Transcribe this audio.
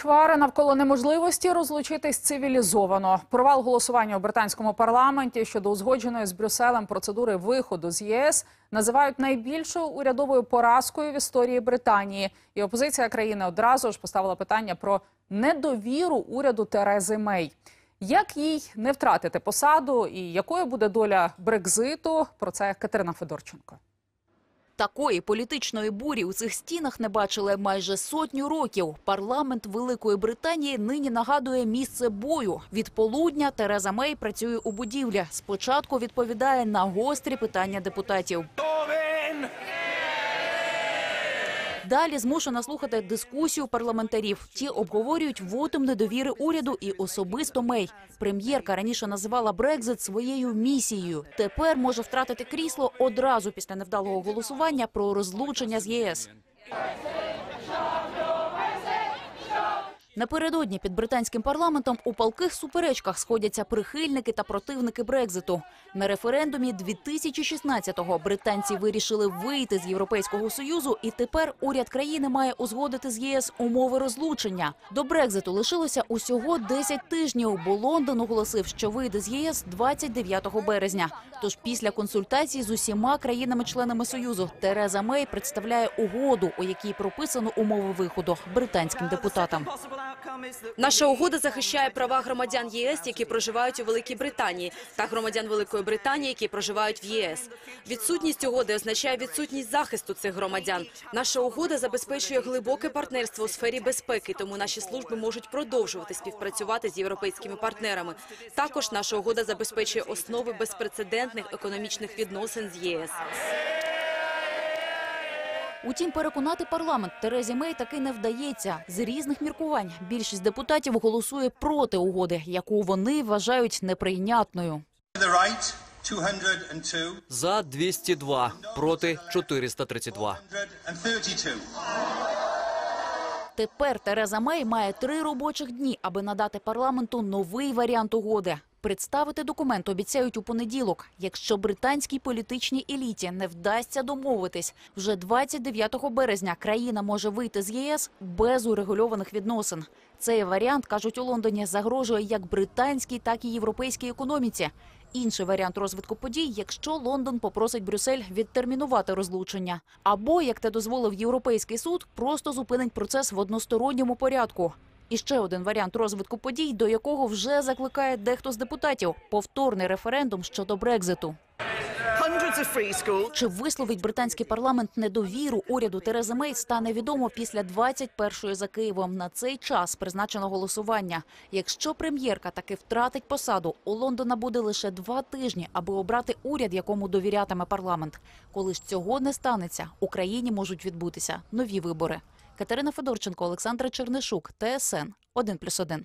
Чвари навколо неможливості розлучитись цивілізовано. Провал голосування у британському парламенті щодо узгодженої з Брюсселем процедури виходу з ЄС називають найбільшою урядовою поразкою в історії Британії. І опозиція країни одразу ж поставила питання про недовіру уряду Терези Мей. Як їй не втратити посаду і якою буде доля Брекзиту? Про це Катерина Федорченко. Такої політичної бурі у цих стінах не бачили майже сотню років. Парламент Великої Британії нині нагадує місце бою. Від полудня Тереза Мей працює у будівлі. Спочатку відповідає на гострі питання депутатів. Далі змушена слухати дискусію парламентарів. Ті обговорюють вотум недовіри уряду і особисто Мей. Прем'єрка раніше називала Брекзит своєю місією. Тепер може втратити крісло одразу після невдалого голосування про розлучення з ЄС. Напередодні під британським парламентом у палких суперечках сходяться прихильники та противники Брекзиту. На референдумі 2016-го британці вирішили вийти з Європейського союзу, і тепер уряд країни має узгодити з ЄС умови розлучення. До Брекзиту лишилося усього 10 тижнів, бо Лондон оголосив, що вийде з ЄС 29 березня. Тож після консультацій з усіма країнами-членами союзу Тереза Мей представляє угоду, у якій прописано умови виходу британським депутатам. Наша угода захищає права громадян ЄС, які проживають у Великій Британії, та громадян Великої Британії, які проживають в єС. Відсутність угоди означає відсутність захисту цих громадян. Наша угода забезпечує глибоке партнерство у сфері безпеки, тому наші служби можуть продовжувати співпрацювати з європейськими партнерами. Також наша угода забезпечує основи безпрецедентних економічних відносин з ЄС. Утім, переконати парламент Терезі Мей таки не вдається. З різних міркувань більшість депутатів голосує проти угоди, яку вони вважають неприйнятною. The right, 202, За 202, проти 432. 132. Тепер Тереза Мей має три робочих дні, аби надати парламенту новий варіант угоди. Представити документ обіцяють у понеділок. Якщо британській політичній еліті не вдасться домовитись, вже 29 березня країна може вийти з ЄС без урегульованих відносин. Цей варіант, кажуть у Лондоні, загрожує як британській, так і європейській економіці. Інший варіант розвитку подій, якщо Лондон попросить Брюссель відтермінувати розлучення, або як те дозволив Європейський суд, просто зупинить процес в односторонньому порядку. І ще один варіант розвитку подій, до якого вже закликає дехто з депутатів повторний референдум щодо Брекзиту. Чи висловить британський парламент недовіру уряду Терези Мей, стане відомо після 21-ї за Києвом. На цей час призначено голосування. Якщо прем'єрка таки втратить посаду, у Лондона буде лише два тижні, аби обрати уряд, якому довірятиме парламент. Коли ж цього не станеться, Україні можуть відбутися нові вибори. Катерина Федорченко, Олександра Чернишук, ТСН 1+,1.